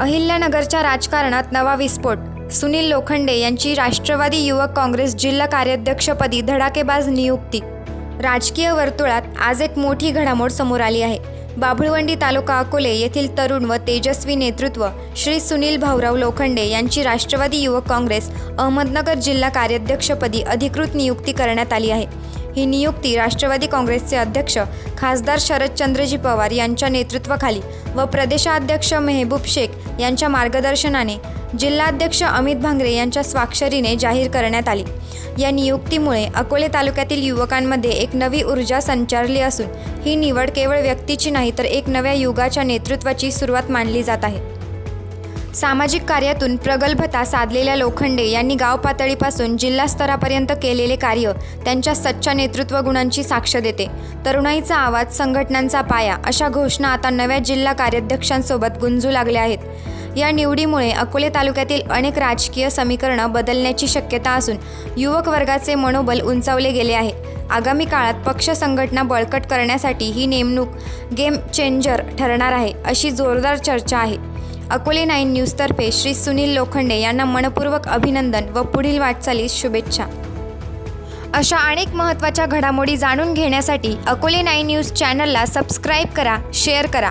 अहिल्यानगरच्या राजकारणात नवा विस्फोट. सुनील लोखंडे यांची राष्ट्रवादी युवक काँग्रेस जिल्हा कार्याध्यक्षपदी धडाकेबाज नियुक्ती. राजकीय वर्तुळात आज एक मोठी घडामोड समोर आली आहे. बाभुळवंडी तालुका अकोले येथील तरुण व तेजस्वी नेतृत्व श्री सुनील भाऊराव लोखंडे यांची राष्ट्रवादी युवक काँग्रेस अहमदनगर जिल्हा कार्याध्यक्षपदी अधिकृत नियुक्ती करण्यात आली आहे. ही नियुक्ती राष्ट्रवादी काँग्रेसचे अध्यक्ष खासदार शरदचंद्रजी पवार यांच्या नेतृत्वाखाली व प्रदेशाध्यक्ष मेहबूब शेख यांच्या मार्गदर्शनाने जिल्हाध्यक्ष अमित भांगरे यांच्या स्वाक्षरीने जाहीर करण्यात आली. या नियुक्तीमुळे अकोले तालुक्यातील युवकांमध्ये एक नवी ऊर्जा संचारली असून ही निवड केवळ व्यक्तीची नाही तर एक नव्या युगाच्या नेतृत्वाची सुरुवात मानली जात आहे. सामाजिक कार्यातून प्रगल्भता साधलेल्या लोखंडे यांनी गाव पातळीपासून जिल्हा स्तरापर्यंत केलेले कार्य त्यांच्या सच्च्या नेतृत्व गुणांची साक्ष देते. तरुणाईचा आवाज संघटनांचा पाया अशा घोषणा आता नव्या जिल्हा कार्याध्यक्षांसोबत गुंजू लागल्या आहेत. या निवडीमुळे अकोले तालुक्यातील अनेक राजकीय समीकरणं बदलण्याची शक्यता असून युवक वर्गाचे मनोबल उंचावले गेले आहे. आगामी काळात पक्ष संघटना बळकट करण्यासाठी ही नेमणूक गेम चेंजर ठरणार आहे अशी जोरदार चर्चा आहे. अकोले नाईन न्यूजतर्फे श्री सुनील लोखंडे यांना मनपूर्वक अभिनंदन व पुढील वाटचालीस शुभेच्छा. अशा अनेक महत्त्वाच्या घडामोडी जाणून घेण्यासाठी अकोले नाईन न्यूज चॅनलला सबस्क्राईब करा शेअर करा.